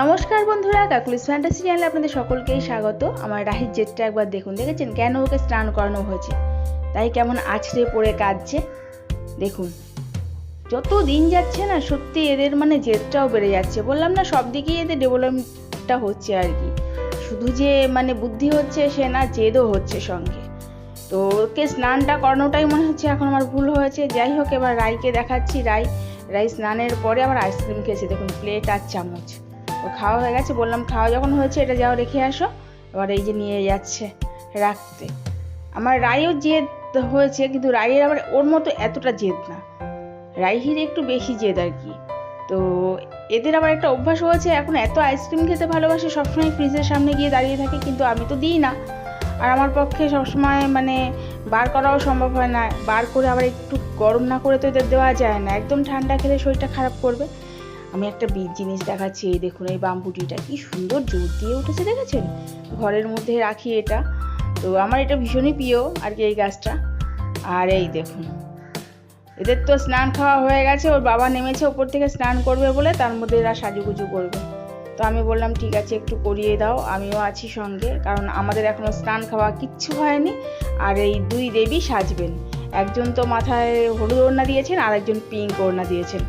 নমস্কার বন্ধুরা, Kokkalis fantasy চ্যানেলে আপনাদের সকলকেই স্বাগত। আমার রাহির জেটটা একবার দেখুন, দেখেছেন? কেন ওকে স্নান করানো হয়েছে? তাই কেমন আছড়ে পড়ে কাঁদছে। দেখুন, যত দিন যাচ্ছে না, সত্যি এদের মানে জেদটাও বেড়ে যাচ্ছে। বললাম না, সব দিকেই এদের ডেভেলপমেন্টটা হচ্ছে আর কি। শুধু যে মানে বুদ্ধি হচ্ছে, সে না, জেদও হচ্ছে সঙ্গে। তো ওকে স্নানটা করানোটাই মনে হচ্ছে এখন আমার ভুল হয়েছে। যাই হোক, এবার রাইকে দেখাচ্ছি। রাই রাই স্নানের পরে আবার আইসক্রিম খেয়েছে। দেখুন প্লেট আর চামচ। ও খাওয়া হয়ে গেছে, বললাম খাওয়া যখন হয়েছে এটা যাও রেখে আসো। এবার এই যে নিয়ে যাচ্ছে রাখতে। আমার রাইও জেদ হয়েছে, কিন্তু রাইয়ের আবার ওর মতো এতটা জেদ না। রাইহির একটু বেশি জেদ আর কি। তো এদের আবার একটা অভ্যাস হয়েছে, এখন এত আইসক্রিম খেতে ভালোবাসে, সবসময় ফ্রিজের সামনে গিয়ে দাঁড়িয়ে থাকে, কিন্তু আমি তো দিই না। আর আমার পক্ষে সবসময় মানে বার করাও সম্ভব হয় না। বার করে আবার একটু গরম না করে তো এদের দেওয়া যায় না। একদম ঠান্ডা খেলে শরীরটা খারাপ করবে। আমি একটা বীজ জিনিস দেখাচ্ছি, এই দেখুন এই বাম্বুটিটা, কি সুন্দর জোর দিয়ে উঠেছে, দেখেছেন? ঘরের মধ্যে রাখি এটা। তো আমার এটা ভীষণই প্রিয়, আর কি এই গাছটা। আর এই দেখুন, এদের তো স্নান খাওয়া হয়ে গেছে, ওর বাবা নেমেছে ওপর থেকে স্নান করবে বলে, তার মধ্যে এরা সাজুগুজু করবে। তো আমি বললাম, ঠিক আছে, একটু করিয়ে দাও, আমিও আছি সঙ্গে, কারণ আমাদের এখনও স্নান খাওয়া কিচ্ছু হয়নি। আর এই দুই দেবী সাজবেন। একজন তো মাথায় হলুদ ওড়না দিয়েছেন আর একজন পিঙ্ক ওড়না দিয়েছেন।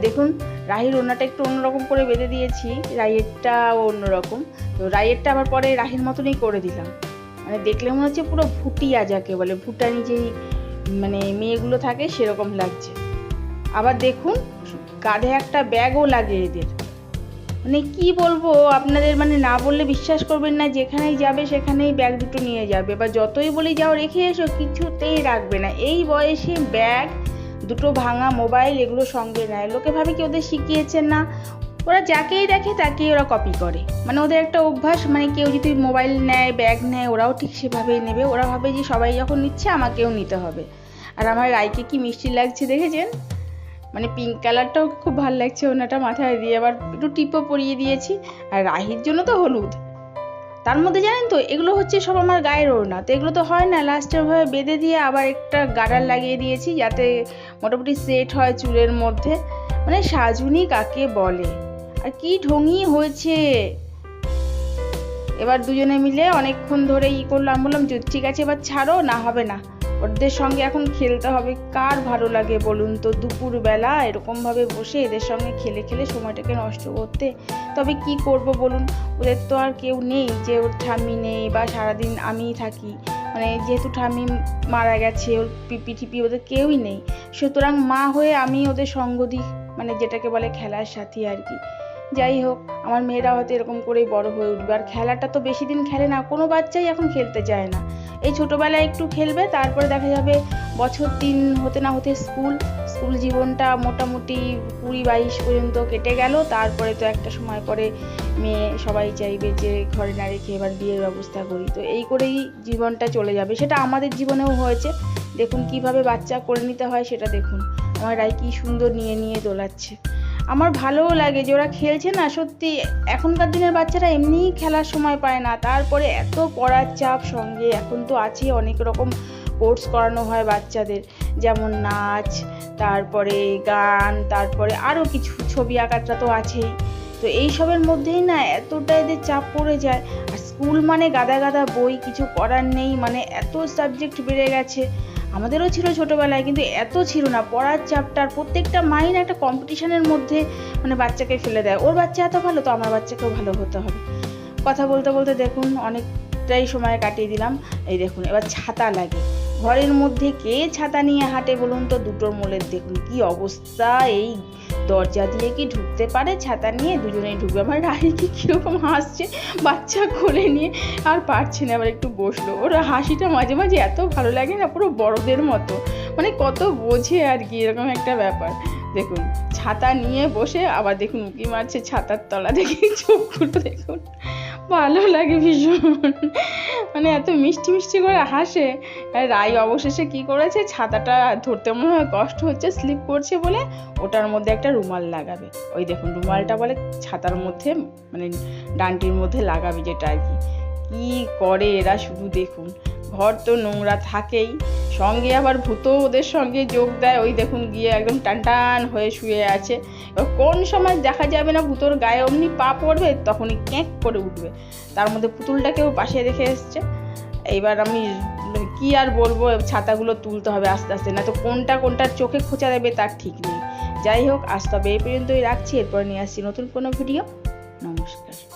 দেখুন, রাহির ওড়নাটা একটু অন্যরকম করে বেঁধে দিয়েছি, রাইয়েরটা অন্যরকম। তো রাইয়েরটা আবার পরে রাহির মতনই করে দিলাম। মানে দেখলে মনে হচ্ছে পুরো ভুটিয়া যাকে বলে, ভুটানি যেই মানে মেয়েগুলো থাকে সেরকম লাগছে। আবার দেখুন কাঁধে একটা ব্যাগও লাগে এদের। মানে কি বলব, আপনাদের মানে না বললে বিশ্বাস করবেন না, যেখানেই যাবে সেখানেই ব্যাগ দুটো নিয়ে যাবে। বা যতই বলি, যাও রেখে এসো, কিছুতেই রাখবে না। এই বয়সে ব্যাগ দুটো ভাঙা মোবাইল এগুলো সঙ্গে নেয়। লোকে ভাবে কি ওদের শিখিয়েছেন না। ওরা যাকেই দেখে তাকেই ওরা কপি করে। মানে ওদের একটা অভ্যাস মানে কেউ যদি মোবাইল নেয়, ব্যাগ নেয়, ওরাও ঠিক সেভাবেই নেবে। ওরা ভাবে যে সবাই যখন নিচ্ছে, আমাকেও নিতে হবে। আর আমার রাইকে কি মিষ্টি লাগছে দেখেছেন? মানে পিঙ্ক কালারটাও খুব ভালো লাগছে ওনাটা মাথায় দিয়ে। আবার একটু টিপও পরিয়ে দিয়েছি। আর রাহির জন্য তো হলুদ। তার মধ্যে জানেন তো, এগুলো হচ্ছে সব আমার গায়ের ওড়না। তো এগুলো তো হয় না লাস্টের ভাবে বেঁধে দিয়ে আবার একটা গাডার লাগিয়ে দিয়েছি যাতে মোটামুটি সেট হয় চুলের মধ্যে। মানে সাজুনি কাকে বলে? আর কি ঢঙি হয়েছে? এবার দুজনে মিলে অনেকক্ষণ ধরে ই করলাম, বললাম, "যে, ঠিক আছে, এবার ছাড়ো, না হবে না। ওদের সঙ্গে এখন খেলতে হবে। কার ভালো লাগে বলুন তো? দুপুরবেলা এরকমভাবে বসে এদের সঙ্গে খেলে খেলে সময়টাকে নষ্ট করতে। তবে কি করব বলুন? ওদের তো আর কেউ নেই যে ওর ঠাম্মি নেই বা সারাদিন আমিই থাকি। মানে যেহেতু ঠাম্মি মারা গেছে, ওর পিপি টিপি ওদের কেউই নেই। সুতরাং মা হয়ে আমি ওদের সঙ্গ দিই মানে যেটাকে বলে খেলার সাথী আর কি। যাই হোক, আমার মেয়েরা হয়তো এরকম করেই বড় হয়ে উঠবে। আর খেলাটা তো বেশি দিন খেলে না, কোনো বাচ্চাই এখন খেলতে চায় না। এই ছোটোবেলায় একটু খেলবে, তারপরে দেখা যাবে বছর তিন হতে না হতে স্কুল। স্কুল জীবনটা মোটামুটি কুড়ি বাইশ পর্যন্ত কেটে গেল, তারপরে তো একটা সময় পরে মেয়ে সবাই চাইবে যে ঘরে না রেখে এবার বিয়ের ব্যবস্থা করি। তো এই করেই জীবনটা চলে যাবে। সেটা আমাদের জীবনেও হয়েছে। দেখুন কীভাবে বাচ্চা করে নিতে হয় সেটা দেখুন। আমার রায় কী সুন্দর নিয়ে নিয়ে দোলাচ্ছে। আমার ভালোও লাগে যে ওরা খেলছে না, সত্যি এখনকার দিনের বাচ্চারা এমনিই খেলার সময় পায় না। তারপরে এত পড়ার চাপ সঙ্গে, এখন তো আছে অনেক রকম কোর্স করানো হয় বাচ্চাদের, যেমন নাচ, তারপরে গান, তারপরে আরও কিছু ছবি আঁকাটা তো আছেই। তো এইসবের মধ্যেই না এতটা এদের চাপ পড়ে যায়। আর স্কুল মানে গাদা গাদা বই, কিছু করার নেই মানে এত সাবজেক্ট বেড়ে গেছে। আমাদেরও ছিল ছোটোবেলায়, কিন্তু এত ছিল না। পড়ার চাপটার প্রত্যেকটা মাইন্ড একটা কম্পিটিশনের মধ্যে মানে বাচ্চাকে ফেলে দেয়। ওর বাচ্চা এত ভালো তো আমার বাচ্চাকেও ভালো হতে হবে। কথা বলতে বলতে দেখুন, অনেকটাই সময় কাটিয়ে দিলাম। এই দেখুন, এবার ছাতা লাগে। ঘরের মধ্যে কে ছাতা নিয়ে হাঁটে বলুন তো? দুটোর মোলের দেখুন, কি অবস্থা এই দরজা দিয়ে কি ঢুকতে পারে? ছাতা নিয়ে দুজনেই ঢুকবে। আমার রাহি কি কীরকম হাসছে? বাচ্চা কোলে নিয়ে আর পারছে না। আবার একটু বসল। ওর হাসিটা মাঝে মাঝে এত ভালো লাগে না, পুরো বড়দের মতো। মানে কত বোঝে আর কি, এরকম একটা ব্যাপার। দেখুন, ছাতা নিয়ে বসে আবার দেখুন উঁকি মারছে ছাতার তলা দেখে, চোখগুলো দেখুন। ভালো লাগে ভীষণ। মানে এত মিষ্টি মিষ্টি করে হাসে। রাই অবশেষে কি করেছে? ছাতাটা ধরতে মনে হয় কষ্ট হচ্ছে স্লিপ করছে বলে ওটার মধ্যে একটা রুমাল লাগাবে। ওই দেখুন, রুমালটা বলে ছাতার মধ্যে মানে ডান্টির মধ্যে লাগাবে যেটা আর কি। কী করে এরা শুধু দেখুন। ঘর তো নোংরা থাকেই। সঙ্গে আবার ভূতও ওদের সঙ্গে যোগ দেয়। ওই দেখুন গিয়ে একদম টান টান হয়ে শুয়ে আছে। এবার কোন সময় দেখা যাবে না ভূতোর গায়ে অমনি পা পড়বে, তখনই ক্যাঁক করে উঠবে। তার মধ্যে পুতুলটাকেও পাশে রেখে এসছে। এইবার আমি কি আর বলব, ছাতাগুলো তুলতে হবে আস্তে আস্তে। না তো কোনটা কোনটার চোখে খোঁচা দেবে তার ঠিক নেই। যাই হোক, আজ তবে এই পর্যন্তই রাখছি। এরপর নিয়ে আসছি নতুন কোনো ভিডিও। নমস্কার।